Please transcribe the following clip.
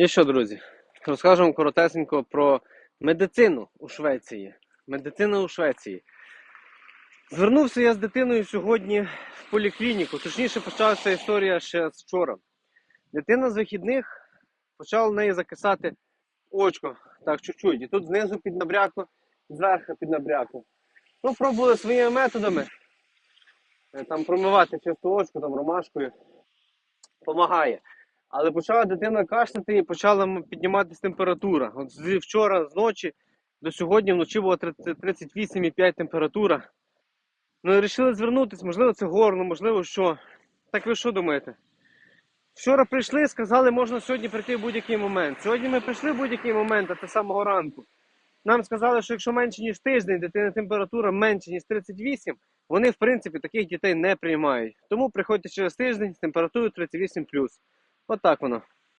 І що, друзі, розкажемо коротесенько про медицину у Швеції. Медицина у Швеції. Звернувся я з дитиною сьогодні в поліклініку. Точніше, почалася історія ще з вчора. Дитина з вихідних почала в неї закисати очко. Так, чуть-чуть. І тут знизу піднабрякло, зверху піднабрякло. Ну, пробували своїми методами. е, Там промивати чисто очко, там ромашкою. Помагає. Але почала дитина кашляти і почала підніматися температура. От з вчора з ночі до сьогодні вночі було 38,5 температура. Ну і вирішили звернутися, можливо, це горло, можливо, що. Так ви що думаєте? Вчора прийшли, сказали, можна сьогодні прийти в будь-який момент. Сьогодні ми прийшли в будь-який момент, а це самого ранку. Нам сказали, що якщо менше, ніж тиждень, дитина температура менше, ніж 38, вони, в принципі, таких дітей не приймають. Тому приходьте через тиждень з температурою 38 Отак воно.